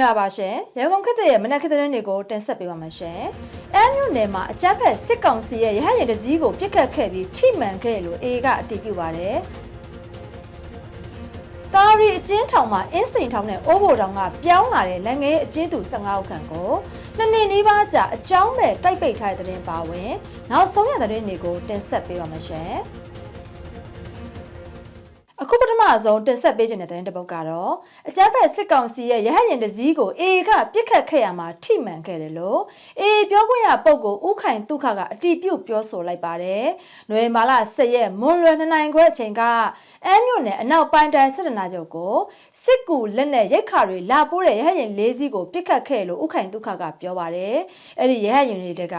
င်္ဂလာပါရှင်ရန်ကုန်ခေတ်ရဲ့မနက်ခေတ်သတင်းတွေကိုတင်ဆက်ပေးပါမယ်ရှင်။အမ်းမြို့နယ်မှာအကြမ်းဖက်စစ်ကောင်စီရဲ့ရဟတ်ရင်တစ်စီးကိုပြစ်ခတ်ခဲ့ပြီးထိမှန်ခဲ့လို့အေကအတည်ပြုပါတယ်။တာရီအကျဉ်းထောင်မှာအင်းစိန်ထောင်နဲ့အိုးဘိုတောင်ကပြောင်းလာတဲ့လက်ငယ်အကျဉ်းသူ15ဦးခန့်ကိုနှစ်နှစ်နီးပါးကြာအကြောင်းမဲ့တိုက်ပိတ်ထားတဲ့သတင်းပါဝင်နောက်ဆုံးရသတင်းတွေကိုတင်ဆက်ပေးပါမယ်ရှင်။ အခုပထမဆုံးတင်ဆက်ပေးခြင်းတဲ့တဲ့တစ်ပုဒ်ကတော့အကြမ်းဖက်စစ်ကောင်စီရဲ့ရဟတ်ရင်တစည်းကိုအေကပြစ်ခတ်ခဲ့ရမှာထိမှန်ခဲ့တယ်လို့အေပြောခွင့်ရပုဂ္ဂိုလ်ဥခိုင်တုခကအတီးပြုတ်ပြောဆိုလိုက်ပါတယ်။နွေမာလာ10ရက်မွန်လွယ်2နိုင်ခွဲအချိန်ကအမ်းမြို့နယ်အနောက်ပိုင်းတိုင်းစစ်တနာချုပ်ကိုစစ်ကူလက်နဲ့ရိတ်ခါတွေလာပိုးတဲ့ရဟတ်ရင်လေးစီးကိုပြစ်ခတ်ခဲ့လို့ဥခိုင်တုခကပြောပါတယ်။အဲ့ဒီရဟတ်ရင်တွေက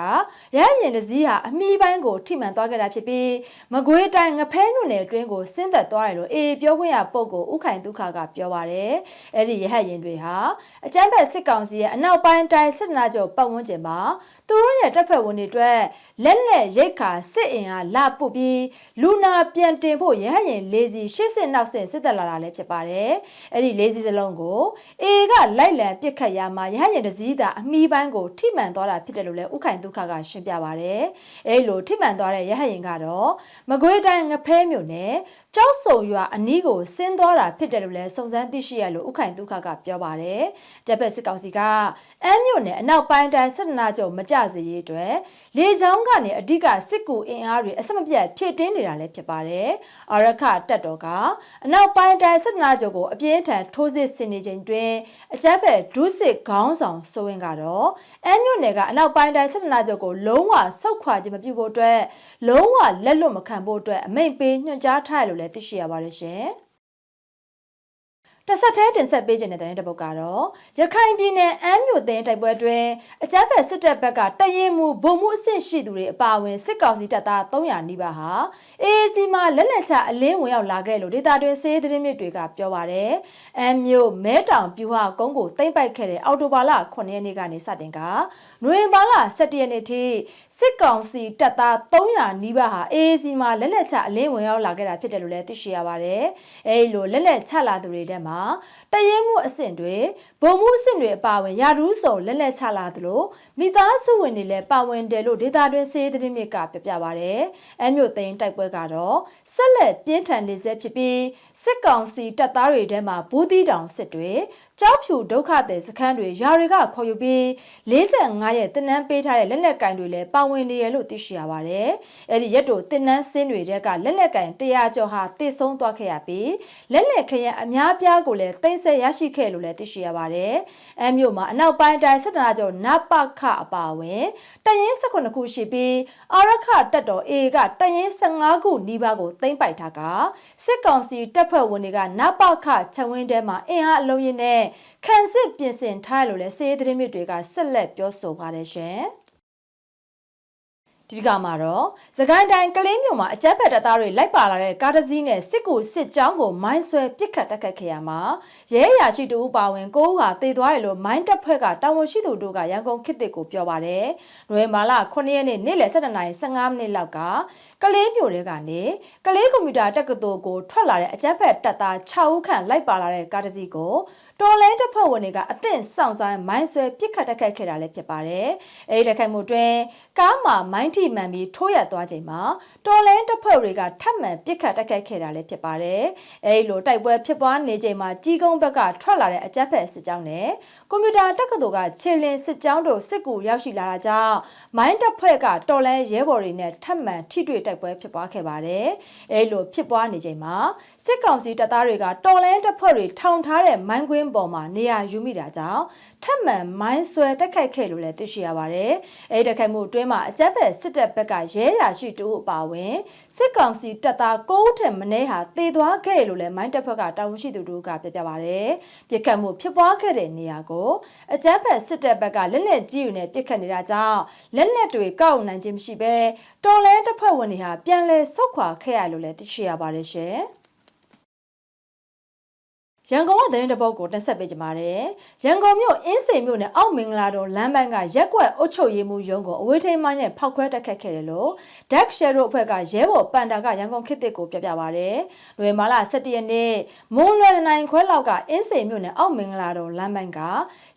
ရဟတ်ရင်တစည်းဟာအမီးပိုင်းကိုထိမှန်သွားခဲ့တာဖြစ်ပြီးမကွေးတိုင်းငဖဲမြို့နယ်အတွင်းကိုဆင်းသက်သွားတယ်လို့အေပြောခွင့်ရပုဂ္ဂိုလ်ဥခိုင်ဒုက္ခကပြောပါတယ်။အဲ့ဒီရဟတ်ရင်တွေဟာအကြမ်းဖက်စစ်ကောင်စီရဲ့အနောက်ပိုင်းတိုင်းစစ်နာချုပ်ပတ်ဝန်းကျင်မှာသူတို့ရဲ့တပ်ဖွဲ့ဝင်တွေအတွက် လက်လက်ရိတ်ခါစစ်အင်အားလာပုတ်ပြီးလူနာပြန်တင်ဖို့ရဟတ်ရင်လေးစီရှစ်စစ်နောက်စစ်စစ်တက်လာတာလည်းဖြစ်ပါတယ်။အဲ့ဒီလေးစီစလုံးကိုအေကလိုက်လံပစ်ခတ်ရမှာရဟတ်ရင်တစ်စည်းသာအမီးပိုင်းကိုထိမှန်သွားတာဖြစ်တယ်လို့လည်းဥခိုင်ဒုက္ခကရှင်းပြပါတယ်။အဲ့လိုထိမှန်သွားတဲ့ရဟတ်ရင်ကတော့မကွေးတိုင်းငဖဲမြို့နယ်ကျောက်စုံရွာအနီးကိုဆင်းသွားတာဖြစ်တယ်လို့လည်းစုံစမ်းသိရှိရလို့ဥခိုင်ဒုက္ခကပြောပါတယ်။ဂျပက်စစ်ကောင်စီကအမ်းမြို့နယ်အနောက်ပိုင်းတိုင်းစစ်တနာချုပ်မကြစေရေးအတွက်လေကြောင်းကနေအဓိကစစ်ကူအင်အားတွေအဆက်မပြတ်ဖြည့်တင်းနေတာလည်းဖြစ်ပါတယ်။အာရခတက်တော်ကအနောက်ပိုင်းတိုင်းစစ်တနာချုပ်ကိုအပြင်းထန်ထိုးစစ်ဆင်နေချိန်တွင်အကြမ်းဖက်ဒုစစ်ခေါင်းဆောင်ဆိုရင်ကတော့အမ်းမြို့နယ်ကအနောက်ပိုင်းတိုင်းစစ်တနာချုပ်ကိုလုံးဝဆုတ်ခွာခြင်းမပြုဖို့အတွက်လုံးဝလက်လွတ်မခံဖို့အတွက်အမိန့်ပေးညွှန်ကြားထားရလို့လည်းသိရှိရပါတယ်ရှင်။ တဆက်သေးတင်ဆက်ပေးခြင်းတဲ့တဲ့တပုတ်ကတော့ရခိုင်ပြည်နယ်အမ်းမြို့သိမ်းတိုက်ပွဲတွင်အကြမ်းဖက်စစ်တပ်ဘက်ကတရင်မှုဗိုလ်မှုအဆင့်ရှိသူတွေအပါအဝင်စစ်ကောင်စီတပ်သား300နီးပါးဟာ AAC မှာလက်လက်ချအလင်းဝင်ရောက်လာခဲ့လို့ဒေတာတွင်စေးသတင်းမြစ်တွေကပြောပါတယ်။အမ်းမြို့မဲတောင်ပြူဟာကုန်းကိုသိမ်းပိုက်ခဲ့တဲ့အော်တိုဘာလ9ရက်နေ့ကနေစတင်ကနွေဘာလ17ရက်နေ့ထိစစ်ကောင်စီတပ်သား300နီးပါးဟာ AAC မှာလက်လက်ချအလင်းဝင်ရောက်လာခဲ့တာဖြစ်တယ်လို့လည်းသိရှိရပါတယ်။အဲဒီလိုလက်လက်ချလာသူတွေထဲမှာတရဲမှုအဆင့်တွေဘုံမှုအဆင့်တွေအပါဝင်ရာထူးစုံလက်လက်ချလာသလိုမိသားစုဝင်တွေလည်းပါဝင်တယ်လို့ဒေတာတွင်စေးသတင်းမြစ်ကပြပြပါဗျ။အမျိုးသိန်းတိုက်ပွဲကတော့ဆက်လက်ပြင်းထန်နေဆဲဖြစ်ပြီးစစ်ကောင်စီတပ်သားတွေထဲမှာဘူးတီတောင်စစ်တွေကြောက်ဖြူဒုက္ခသည်စခန်းတွေယာတွေကခေါ်ယူပြီး45ရက်တင်နန်းပေးထားတဲ့လက်လက်ကင်တွေလည်းပါဝင်နေရလို့သိရှိရပါတယ်။အဲဒီရက်တို့တင်နန်းစင်းတွေတဲကလက်လက်ကင်100ကျော်ဟာတည်ဆုံးသွားခဲ့ရပြီးလက်လက်ခရက်အများပြားကိုလည်းတင်ဆက်ရရှိခဲ့လို့လည်းသိရှိရပါတယ်။အမျိုးမှာအနောက်ပိုင်းတိုင်းစစ်တနာကျော်နပခအပါဝင်တရင်18ခုရှိပြီးအာရခတက်တော် A ကတရင်15ခုနီးပါးကိုသိမ့်ပိုက်ထားကစစ်ကောင်စီတပ်ဖွဲ့ဝင်တွေကနပခချက်ဝင်းထဲမှာအင်အားအလုံးရင်းနဲ့ခံစစ်ပြင်ဆင်ထားလို့လည်းစေးသတင်းမြစ်တွေကဆက်လက်ပြောဆိုပါတယ်ရှင်။ဒီကမှာတော့သခိုင်းတိုင်းကလေးမြို့မှာအကြက်ဖက်တပ်သားတွေလိုက်ပါလာတဲ့ကားတစ်စီးနဲ့စစ်ကူစစ်ကြောင်းကိုမိုင်းဆွဲပစ်ခတ်တက်ခတ်ခဲ့ရမှာရဲအရာရှိတူပါဝင်ကိုးဟာတည်သွားတယ်လို့မိုင်းတပ်ဖွဲ့ကတာဝန်ရှိသူတို့ကရန်ကုန်ခေတ်တစ်ကိုပြောပါတယ်။နိုဝင်ဘာလ9ရက်နေ့နေ့လယ်7:15မိနစ်လောက်ကကလေးမြို့တွေကနေကလေးကွန်ပျူတာတက္ကသိုလ်ကိုထွက်လာတဲ့အကြက်ဖက်တပ်သား6ဦးခန့်လိုက်ပါလာတဲ့ကားတစ်စီးကို တော်လိုင်းတပ်ဖွဲ့ဝင်တွေကအသင့်စောင့်ဆိုင်မိုင်းဆွဲပစ်ခတ်တက်ခတ်ခဲ့တာလည်းဖြစ်ပါတယ်။အဲဒီလက်ခတ်မှုတွင်ကားမှာမိုင်းထိမှန်ပြီးထိုးရသွားချိန်မှာတော်လိုင်းတပ်ဖွဲ့တွေကထပ်မံပစ်ခတ်တက်ခတ်ခဲ့တာလည်းဖြစ်ပါတယ်။အဲဒီလိုတိုက်ပွဲဖြစ်ပွားနေချိန်မှာကြီးကုန်းဘက်ကထွက်လာတဲ့အကြက်ဖက်စစ်ကြောင်းနဲ့ကွန်ပျူတာတက္ကသိုလ်ကခြေလင်းစစ်ကြောင်းတို့စစ်ကူရောက်ရှိလာတာကြောင့်မိုင်းတပ်ဖွဲ့ကတော်လိုင်းရဲဘော်တွေနဲ့ထပ်မံထိတွေ့တိုက်ပွဲဖြစ်ပွားခဲ့ပါတယ်။အဲဒီလိုဖြစ်ပွားနေချိန်မှာစစ်ကောင်စီတပ်သားတွေကတော်လိုင်းတပ်ဖွဲ့တွေထောင်ထားတဲ့မိုင်းကွင်းပေါ်မှာနေရာယူမိတာကြောင့်ထပ်မံမိုင်းဆွဲတက်ခိုက်ခဲ့လို့လည်းသိရှိရပါတယ်။အဲဒီတက်ခိုက်မှုအတွင်းမှာအကြက်ဖက်စစ်တပ်ဘက်ကရဲရာရှိတူအပါဝင်စစ်ကောင်စီတပ်သား၉ဦးထက်မနည်းဟာတေသွားခဲ့လို့လည်းမိုင်းတပ်ဖက်ကတာဝန်ရှိသူတို့ကပြပြပါတယ်။ပြစ်ခတ်မှုဖြစ်ပွားခဲ့တဲ့နေရာကိုအကြက်ဖက်စစ်တပ်ဘက်ကလက်လက်ကြီးယူနဲ့ပြစ်ခတ်နေတာကြောင့်လက်လက်တွေကောက်နိုင်ခြင်းမရှိဘဲတော်လဲတပ်ဖွဲ့ဝင်တွေဟာပြန်လဲဆုတ်ခွာခဲ့ရလို့လည်းသိရှိရပါတယ်ရှင်။ ရန်ကုန်ကသတင်းတစ်ပုဒ်ကိုတင်ဆက်ပေးကြပါမယ်။ရန်ကုန်မြို့အင်းစိန်မြို့နယ်အောက်မင်္ဂလာတော်လမ်းပိုင်းကရက်ကွက်အုပ်ချုပ်ရေးမှူးရုံးကိုအဝေးထိန်းမိုင်းနဲ့ဖောက်ခွဲတက်ခတ်ခဲ့တယ်လို့ Dark Shadow အဖွဲ့ကရဲဘော်ပန်တာကရန်ကုန်ခေတ်သစ်ကိုပြပြပါဗျ။လွယ်မာလာ17ရက်နေ့မွန်းလွယ်နိုင်ခွဲလောက်ကအင်းစိန်မြို့နယ်အောက်မင်္ဂလာတော်လမ်းပိုင်းက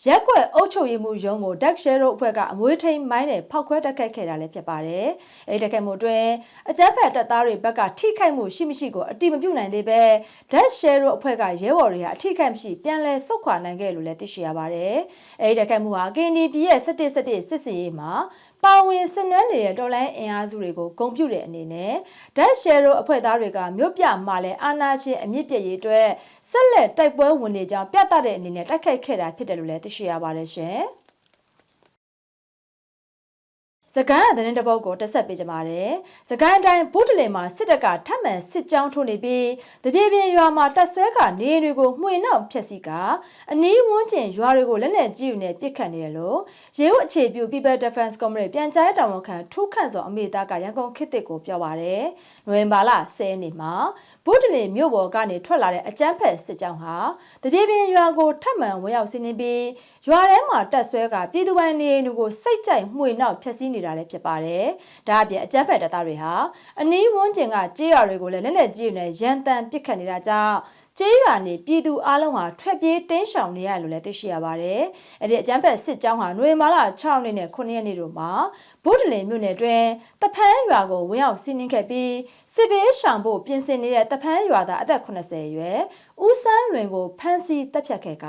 ရက်ကွက်အုပ်ချုပ်ရေးမှူးရုံးကို Dark Shadow အဖွဲ့ကအဝေးထိန်းမိုင်းနဲ့ဖောက်ခွဲတက်ခတ်ခဲ့တာလည်းဖြစ်ပါတယ်။အဲဒီတက်ခတ်မှုအတွင်းအကြမ်းဖက်တပ်သားတွေဘက်ကထိခိုက်မှုရှိမရှိကိုအတိမပြုနိုင်သေးပဲ Dark Shadow အဖွဲ့ကရဲဘော်တွေဟာအထိခိုက်မရှိပြန်လည်ဆုတ်ခွာနိုင်ခဲ့လို့လည်းသိရှိရပါတယ်။အဲဒီတက်ခတ်မှုဟာကင်ဒီပြည်ရဲ့17 17စစ်စင်ရေးမှာပါဝင်ဆင်နွှဲနေတဲ့တော်လိုင်းအင်အားစုတွေကိုဂုံပြုတဲ့အနေနဲ့ Dark Shadow အဖွဲ့သားတွေကမြို့ပြမှာလည်းအာနာရှင်အမြင့်ပြည့်ရေးအတွက်ဆက်လက်တိုက်ပွဲဝင်နေကြောင်းပြသတဲ့အနေနဲ့တိုက်ခိုက်ခဲ့တာဖြစ်တယ်လို့လည်းသိရှိရပါတယ်ရှင်။ စကိုင်းအသတင်းတစ်ပုဒ်ကိုတက်ဆက်ပေးကြပါမယ်။စကိုင်းတိုင်းဘုဒ္ဓလင်မှာစစ်တပ်ကထပ်မံစစ်ကြောင်းထိုးနေပြီးတပြေပြင်းရွာမှာတပ်ဆွဲကနေအိမ်တွေကိုမှွေနှောက်ဖျက်ဆီးကအနီးဝန်းကျင်ရွာတွေကိုလက်နက်ကြီးတွေနဲ့ပစ်ခတ်နေတယ်လို့ရေဦးအခြေပြု People Defense Community ပြန်ကြားရေးတာဝန်ခံထူးခန့်စောအမေသားကရန်ကုန်ခေတ်သစ်ကိုပြောပါရယ်။နိုဝင်ဘာလ10ရက်နေ့မှာဘုဒ္ဓလင်မြို့ပေါ်ကနေထွက်လာတဲ့အကြမ်းဖက်စစ်ကြောင်းဟာတပြေပြင်းရွာကိုထပ်မံဝင်ရောက်စီးနင်းပြီး ရွာထဲမှာတက်ဆွဲကပြည်သူပိုင်နေအိမ်တွေကိုစိတ်ကြိုက်မှွေနှောက်ဖျက်ဆီးနေတာလည်းဖြစ်ပါတယ်။ဒါအပြင်အကြမ်းဖက်တပ်သားတွေဟာအနီးဝန်းကျင်ကကြေးရွာတွေကိုလည်းလက်နက်ကြီးတွေနဲ့ရန်တမ်းပစ်ခတ်နေတာကြောင့် ကျေးရွာနေပြည်သူအလုံးဟာထွက်ပြေးတင်းရှောင်နေရတယ်လို့လည်းသိရှိရပါတယ်။အဲ့ဒီအကြမ်းဖက်စစ်ကြောင်းဟာနိုဝင်ဘာလ6ရက်နေ့နဲ့9ရက်နေ့တို့မှာဗုဒ္ဓလင်မြို့နယ်တွင်တဖန်းရွာကိုဝင်ရောက်စီးနင်းခဲ့ပြီးစစ်ဘေးရှောင်ဖို့ပြင်ဆင်နေတဲ့တဖန်းရွာသားအသက်80အရွယ်ဦးစန်းလွင်ကိုဖမ်းဆီးတပ်ဖြတ်ခဲ့က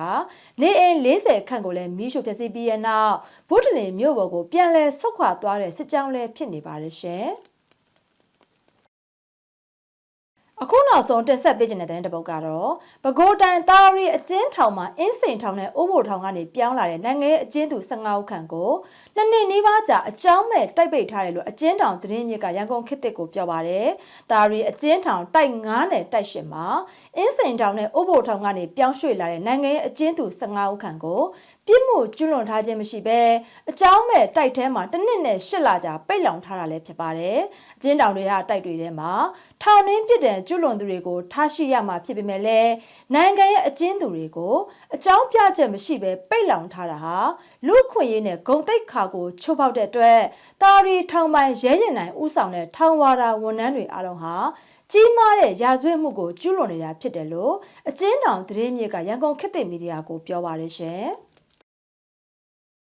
နေအိမ်40ခန့်ကိုလည်းမီးရှို့ဖျက်ဆီးပြီးရနောက်ဗုဒ္ဓလင်မြို့ပေါ်ကိုပြန်လည်ဆုတ်ခွာသွားတဲ့စစ်ကြောင်းလည်းဖြစ်နေပါတယ်ရှင်။ အခုနောက်ဆုံးတက်ဆက်ပေးခြင်းတဲ့တဲ့ပုတ်ကတော့ပဲခူးတိုင်းတာရီအကျဉ်းထောင်မှာအင်းစိန်ထောင်နဲ့အိုးဘိုထောင်ကနေပြောင်းလာတဲ့နိုင်ငံရေးအကျဉ်းသူ15ဦးခန့်ကိုနှစ်နှစ်နီးပါးကြာအကြောင်းမဲ့တိုက်ပိတ်ထားတယ်လို့အကျဉ်းထောင်သတင်းမြစ်ကရန်ကုန်ခေတ်သစ်ကိုပြောပါတယ်။တာရီအကျဉ်းထောင်တိုက်9နဲ့တိုက်10မှာအင်းစိန်ထောင်နဲ့အိုးဘိုထောင်ကနေပြောင်းရွှေ့လာတဲ့နိုင်ငံရေးအကျဉ်းသူ15ဦးခန့်ကို ပြစ်မှုကျွလွန်ထားခြင်းမရှိဘဲအကြောင်းမဲ့တိုက်ထဲမှာတစ်နှစ်နဲ့ရှစ်လကြာပိတ်လောင်ထားတာလည်းဖြစ်ပါတယ်။အကျဉ်းတောင်တွေဟာတိုက်တွေထဲမှာထောင်တွင်းပြစ်ဒဏ်ကျွလွန်သူတွေကိုထားရှိရမှာဖြစ်ပေမဲ့လည်းနိုင်ငံရဲ့အကျဉ်းသူတွေကိုအကြောင်းပြချက်မရှိဘဲပိတ်လောင်ထားတာဟာလူခွင့်ရေးနဲ့ဂုံတိတ်ခါကိုချိုးပေါက်တဲ့အတွက်တာရီထောင်ပိုင်ရဲရင်နိုင်ဥဆောင်တဲ့ထောင်ဝါရာဝန်ထမ်းတွေအားလုံးဟာကြီးမားတဲ့ရာဇဝတ်မှုကိုကျူးလွန်နေတာဖြစ်တယ်လို့အကျဉ်းတောင်သတင်းမြေကရန်ကုန်ခေတ်သစ်မီဒီယာကိုပြောပါရရှင်။